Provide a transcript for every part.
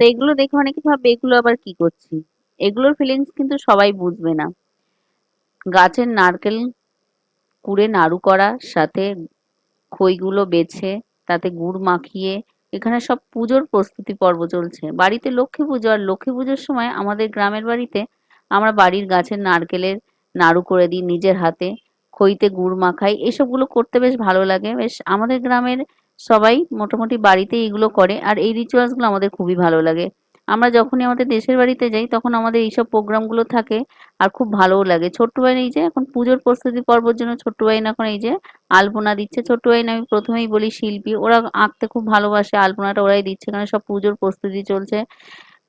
তো এগুলো দেখে অনেকে ভাববে এগুলো আবার কি করছি? এগুলোর ফিলিংস কিন্তু সবাই বুঝবে না। গাছের নারকেল কুড়ে নাড়ু করা সাথে খইগুলো বেছে, তাতে গুড় মাখিয়ে, এখানে সব পুজোর প্রস্তুতি পর্ব চলছে। বাড়িতে লক্ষ্মী পুজো, আর লক্ষ্মী পুজোর সময় আমাদের গ্রামের বাড়িতে আমরা বাড়ির গাছের নারকেলের নাড়ু করে দিই নিজের হাতে, খইতে গুড় মাখাই, এসবগুলো করতে বেশ ভালো লাগে। বেশ, আমাদের গ্রামের সবাই মোটামুটি বাড়িতে এগুলো করে, আর এই রিচুয়ালসগুলো আমাদের খুবই ভালো লাগে। আমরা যখনই আমাদের দেশের বাড়িতে যাই, তখন আমাদের এইসব প্রোগ্রামগুলো থাকে আর খুব ভালোও লাগে। ছোট্ট ভাইন এই যে, এখন পুজোর প্রস্তুতি পর্বর জন্য ছোট্ট ভাইন এখন এই যে, আলপনা দিচ্ছে। ছোট্ট ভাইন আমি প্রথমেই বলি শিল্পী। ওরা আঁকতে খুব ভালোবাসে, আলপনাটা ওরাই দিচ্ছে। কারণ সব পুজোর প্রস্তুতি চলছে।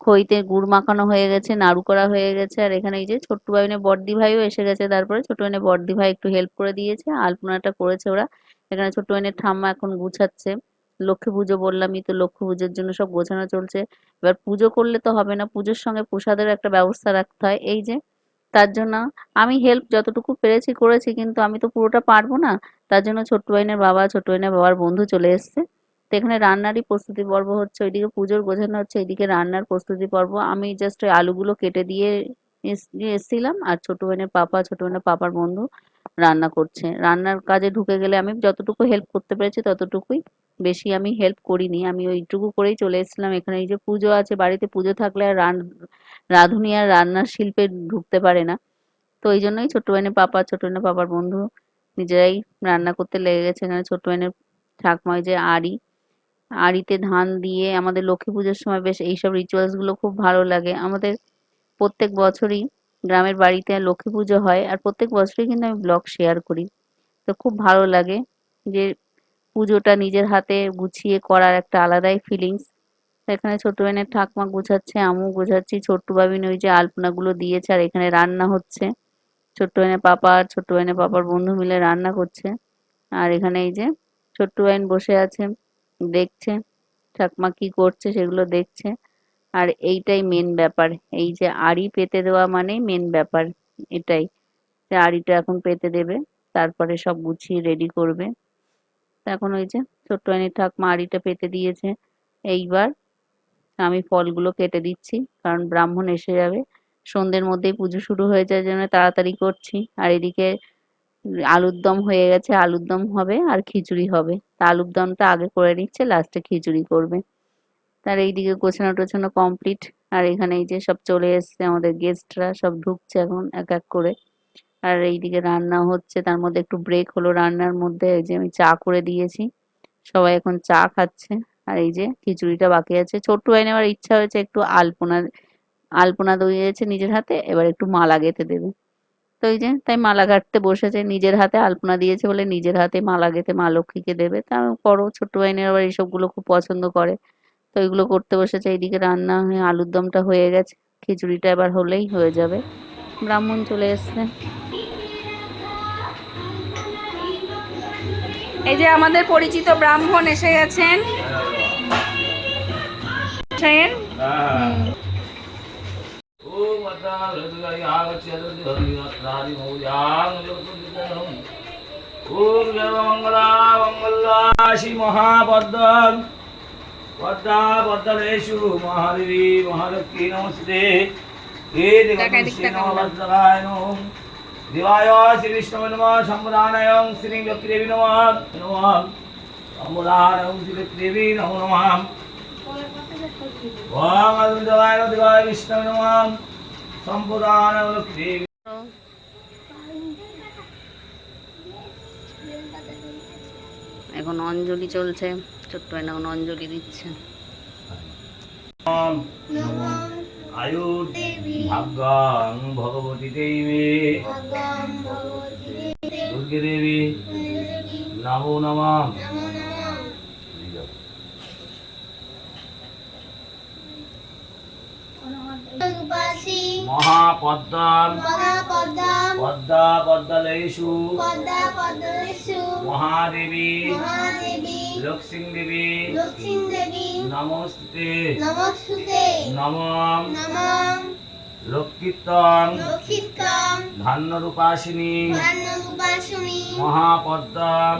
খইতে গুড় মাখানো হয়ে গেছে, নাড়ু করা হয়ে গেছে। আর এখানে এই যে, ছোট্ট ভাইনের বড়দি ভাইও এসে গেছে। তারপরে ছোট ভাইনের বড়দি ভাই একটু হেল্প করে দিয়েছে। আলপনাটা করেছে ওরা। এখানে ছোট ভাইনের ঠাম্মা এখন গুছাচ্ছে। লক্ষ্মী পুজো বললামই তো, লক্ষ্মী পুজোর জন্য সব গোছানো চলছে। এবার পুজো করলে তো হবে না, পুজোর সঙ্গে প্রসাদের একটা ব্যবস্থা রাখতে হয়। এই যে, তার জন্য আমি হেল্প যতটুকু পেরেছি করেছি, কিন্তু আমি তো পুরোটা পারব না। তার জন্য ছোট্ট ভাইনের বাবা, ছোট্ট ভাইনের বাবার বন্ধু চলে এসছে। তো এখানে রান্নারই প্রস্তুতি পর্ব হচ্ছে, ওইদিকে পুজোর গোছানো হচ্ছে, এইদিকে রান্নার প্রস্তুতি পর্ব। আমি জাস্ট ওই আলুগুলো কেটে দিয়ে এস- এসেছিলাম, আর ছোট বোনের পাপা ছোট বোনের পাপার বন্ধু। রান্না করছে। রান্নার কাজে ঢুকে গেলে আমি যতটুকু হেল্প করতে পেরেছি ততটুকুই। বেশি আমি হেল্প করিনি। আমি ওইটুকু করেই চলে এসেছিলাম। এখানে এই যে পুজো আছে, বাড়িতে পুজো থাকলে আর রান, রাঁধুনি আর রান্নার শিল্পে ঢুকতে পারে না। তো ওই জন্যই ছোট বোনের পাপা ছোট বোনের পাপার বন্ধু নিজেরাই রান্না করতে লেগে গেছে। এখানে ছোট বোনের ঠাকমা যে আড়ি, আড়িতে ধান দিয়ে আমাদের লক্ষ্মী পুজোর সময় বেশ এইসব রিচুয়ালসগুলো খুব ভালো লাগে। আমাদের প্রত্যেক বছরই গ্রামের বাড়িতে লক্ষ্মী পুজো হয় আর প্রত্যেক বছরই কিন্তু আমি ব্লগ শেয়ার করি। তো খুব ভালো লাগে যে পুজোটা নিজের হাতে গুছিয়ে করার একটা আলাদাই ফিলিংস এখানে ছোট বোনের ঠাকমা গুছাচ্ছে আমু গোছাচ্ছি, ছোট্ট বাবিন ওই যে আলপনাগুলো দিয়েছে আর এখানে রান্না হচ্ছে। ছোট্ট বোনের পাপা আর ছোট্ট বোনের পাপার বন্ধু মিলে রান্না করছে। আর এখানে এই যে ছোট্ট বোন বসে আছে, দেখছে ঠাকমা কি করছে সেগুলো দেখছে। আর এইটাই মেন ব্যাপার। এই যে আড়ি পেতে দেওয়া মানেই মেন ব্যাপার, এটাই। যে আড়িটা এখন পেতে দেবে, তারপরে সব গুছিয়ে রেডি করবে। এখন ওই যে ছোট্ট আনির ঠাকমা আড়িটা পেতে দিয়েছে। এইবার আমি ফলগুলো কেটে দিচ্ছি, কারণ ব্রাহ্মণ এসে যাবে। সন্ধ্যের মধ্যেই পুজো শুরু হয়ে যায় জন্য তাড়াতাড়ি করছি। আর এদিকে আলুর দম হয়ে গেছে, আলুর দম হবে আর খিচুড়ি হবে। তা আলুর দমটা আগে করে নিচ্ছে লাস্টে খিচুড়ি করবে। তার এইদিকে গোছানো টোছানো কমপ্লিট আর এখানে এই যে সব চলে এসছে আমাদের গেস্টরা সব ঢুকছে এখন এক এক করে। আর এইদিকে রান্না হচ্ছে, তার মধ্যে একটু ব্রেক হলো রান্নার মধ্যে, এই যে আমি চা করে দিয়েছি। সবাই এখন চা খাচ্ছে। আর এই যে খিচুড়িটা বাকি আছে। ছোট্ট আইন আবার ইচ্ছা হয়েছে একটু আলপনা আলপনা দিয়েছে নিজের হাতে, এবার একটু মালা গেঁথে দেবে। তো এই যে তাই মালা গাঁথতে বসেছে, নিজের হাতে আলপনা দিয়েছে বলে নিজের হাতে মালা গেঁথে মা লক্ষ্মীকে দেবে। তা করো, ছোট্ট আইনের আবার এইসবগুলো খুব পছন্দ করে। তো এগুলো করতে বসেছে এইদিকে রান্না হয়ে আলুর দমটা হয়ে গেছে খিচুড়িটা এবার হলেই হয়ে যাবে। ব্রাহ্মণ চলে এসছে। এই যে আমাদের পরিচিত ব্রাহ্মণ এসে গেছেন। ওম মঙ্গলা শ্রী মহাপদ্ম পদ্মা পদ্মলেশু মহাদেবী মহালক্ষ্মী নমস্তে। হে নম দেবায় শ্রী বিষ্ণু নম। সম্বদানয় শ্রী নম নম। শ্রী লক্ষ্মী দেবী নম নম। ওম আদম দেবায় দেবায় বিষ্ণু নম। সম্বদানয় লক্ষ্মী এখন অঞ্জলি চলছে। ছোট্ট এখন অঞ্জলি দিচ্ছে আয়ু ভাগ্যাং ভগবতী দেবী। দুর্গে দেবী নমো নমঃ। রূপাসী মহাপদ্মাম পদ্মা মহাদেবী। লক্ষ্মী দেবী নমস্তে নমঃ। লক্ষিতং ধান্যরূপাসিনী। মহাপদ্মাম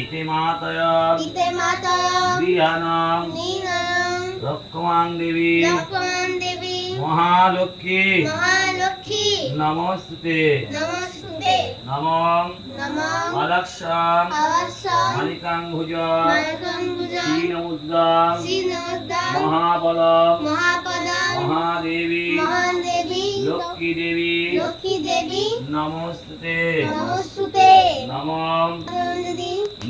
ইতি মাতয়। বিহানং লক্ষ্মণ দেবী। মহালক্ষ্মী। মহালক্ষ্মী। নমস্তে। নমস্তে। নমঃ। নমঃ। আলক্ষ্যাম আবাসম মালিকাঙ্গুজ মার্গম্বুজম শ্রীনমুদ্রাম শ্রীনমদ্দাম মহাবলম মহাপদম মহাদেবী। মহাদেবী। লক্ষ্মী দেবী লক্ষ্মী দেবী নমস্তে। নমস্তুতে। নমঃ।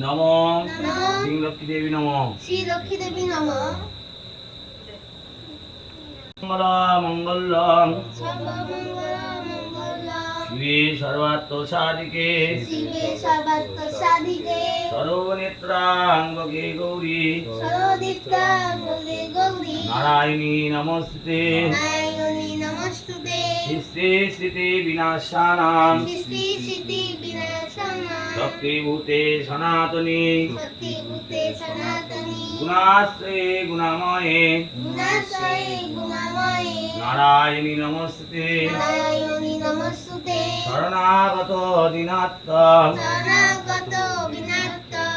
নমঃ। নমঃ। শ্রী লক্ষ্মী দেবী নমঃ। শ্রী লক্ষ্মী দেবী নমঃ। মঙ্গলম শিবে সর্বাত্ম সাধিকে সর্বনেত্রাঙ্গকে গৌরী নারায়ণী নমস্তে সনাতনী। গুণাশ্রে গুণাময়ে। গুণাশ্রয়ে গুণাময়ে। নারায়ণী নমস্তে শরণাগত দীনাত্ম।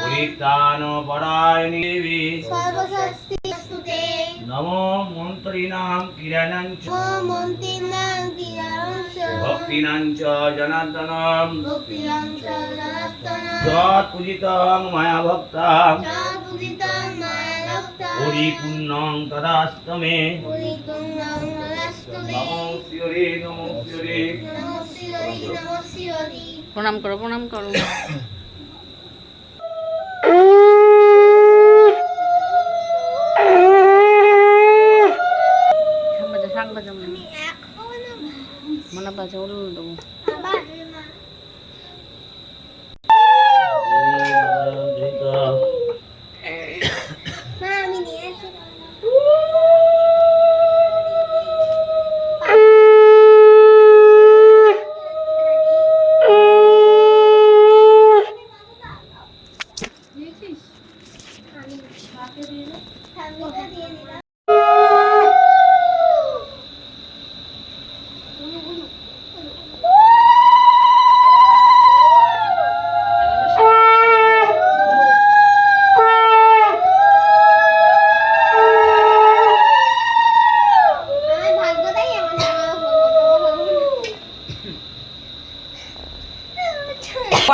পরিত্রাণ পরায়ণী দেবী। সর্বশক্তি নমস্তুতে নমো মন্ত্রীণাম কিরণাঞ্চ ও মন্ত্রীনাং দিয়াংশ ভক্তিনাঞ্চ জনার্দনম ভক্তিরাংশ জনার্দন যৎ পূজিতং মায়া ভক্তাং পূজিতং মায়ালক্তা পরিপূর্ণং তদাস্তমে পরিপূর্ণং নমস্তুতে নমো শিরে নমো শিরে নমঃ শিবরি নমঃ শিবরি প্রণাম করো প্রণাম করো। বাজা মনে এখনও মনে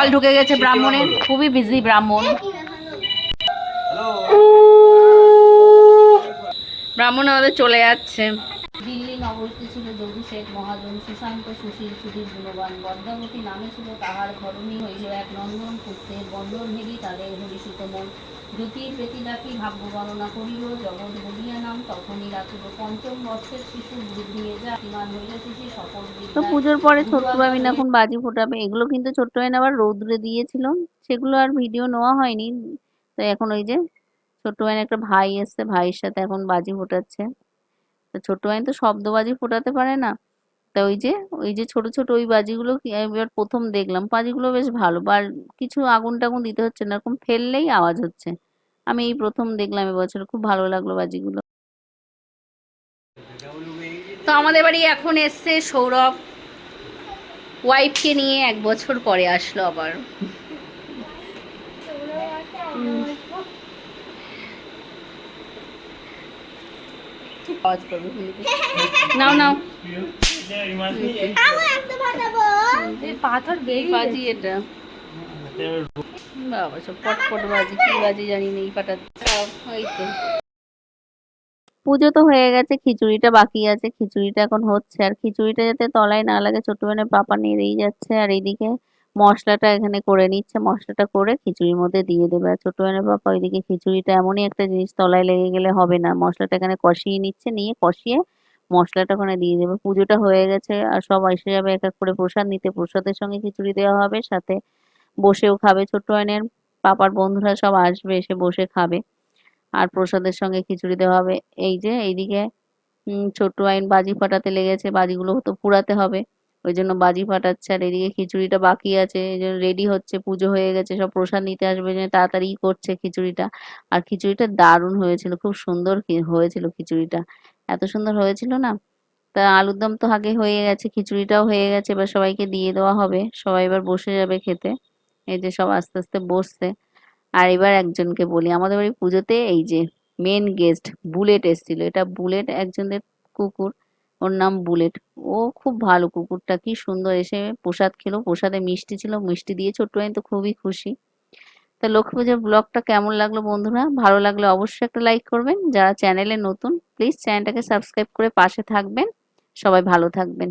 কল ঢুকে গেছে ব্রাহ্মণের। খুবই বিজি ব্রাহ্মণ। ব্রাহ্মণ আমাদের চলে যাচ্ছে। দিল্লি নগরীতে ছিল শেখ মহাজন সুশান্ত সুশীল সুধীর গুণবান। বদ্মাবতী নামে ছিল তাহার ঘরণী হইল এক নন্দন পুত্রের বন্দর ভেঙি তাদের হরিষিত মন। জ্যোতির ডাকি ভাগ্য গণনা করিল জগৎ বলিয়া নাম তখনই রাখিল পঞ্চম বর্ষের শিশু বৃদ্ধি যা হইল শিশু সকল তো পুজোর পরে ছোট্ট বাবিন এখন বাজি ফোটাবে এগুলো কিন্তু ছোট্ট বাবিন আবার রৌদ্রে দিয়েছিল সেগুলো আর ভিডিও নেওয়া হয়নি। তো এখন ওই যে ছোট্ট বাবিন একটা ভাই এসছে ভাইয়ের সাথে এখন বাজি ফোটাচ্ছে। তো ছোট্ট বাবিন তো শব্দ বাজি ফোটাতে পারে না। তা ওই যে ওই যে ছোট ছোট ওই বাজিগুলো এবার প্রথম দেখলাম। বাজিগুলো বেশ ভালো বা কিছু আগুন টাগুন দিতে হচ্ছে না এরকম ফেললেই আওয়াজ হচ্ছে। আমি এই প্রথম দেখলাম এবছর খুব ভালো লাগল বাজিগুলো। তো আমাদের বাড়ি এখন এসছে সৌরভ। ওয়াইফকে নিয়ে এক বছর পরে আসলো আবার। নাও নাও। একটা পুজো তো হয়ে গেছে, খিচুড়িটা বাকি আছে, খিচুড়িটা এখন হচ্ছে। আর খিচুড়িটা যাতে তলায় না লাগে ছোট বোনের পাপা নেড়েই যাচ্ছে। আর এইদিকে মশলাটা এখানে করে নিচ্ছে, মশলাটা করে খিচুড়ির মধ্যে দিয়ে দেবে। আর ছোট বোনের পাপা ওইদিকে খিচুড়িটা এমনই একটা জিনিস তলায় লেগে গেলে হবে না। মশলাটা এখানে কষিয়ে নিচ্ছে, নিয়ে কষিয়ে মশলাটা ওখানে দিয়ে দেবে। পুজোটা হয়ে গেছে আর সব এসে যাবে, এক এক করে প্রসাদ নিতে। প্রসাদের সঙ্গে খিচুড়ি দেওয়া হবে, সাথে বসেও খাবে ছোট্ট আয়নের পাপার বন্ধুরা সব আসবে, এসে বসে খাবে। আর প্রসাদের সঙ্গে খিচুড়ি দেওয়া হবে। এই যে এইদিকে ছোট্ট আইন বাজি ফাটাতে লেগেছে। বাজিগুলো তো পুড়াতে হবে। ওই জন্য বাজি ফাটাচ্ছে আর এদিকে খিচুড়িটা বাকি আছে। এই জন্য রেডি হচ্ছে, পুজো হয়ে গেছে, সব প্রসাদ নিতে আসবে। জন্য তাড়াতাড়ি করছে খিচুড়িটা। আর খিচুড়িটা দারুণ হয়েছিল, খুব সুন্দর হয়েছিল খিচুড়িটা। এত সুন্দর হয়েছিল না? তা আলুর দম তো আগে হয়ে গেছে, খিচুড়িটাও হয়ে গেছে, এবার সবাইকে দিয়ে দেওয়া হবে। সবাই এবার বসে যাবে খেতে। এই যে সব আস্তে আস্তে বসছে। আর এবার একজনকে বলি, আমাদের বাড়ি পুজোতে এই যে মেন গেস্ট বুলেট এসেছিল। এটা বুলেট একজনের কুকুর, ওর নাম বুলেট। ও খুব ভালো কুকুরটা, কি সুন্দর। এসে প্রসাদ খেলো, প্রসাদে মিষ্টি ছিল, মিষ্টি দিয়ে ছোট্ট তো খুবই খুশি। তা লক্ষ্মী পূজার ব্লগটা কেমন লাগল বন্ধুরা? ভালো লাগলে অবশ্যই একটা লাইক করবেন। যারা চ্যানেলে নতুন প্লিজ চ্যানেলটাকে সাবস্ক্রাইব করে পাশে থাকবেন। সবাই ভালো থাকবেন।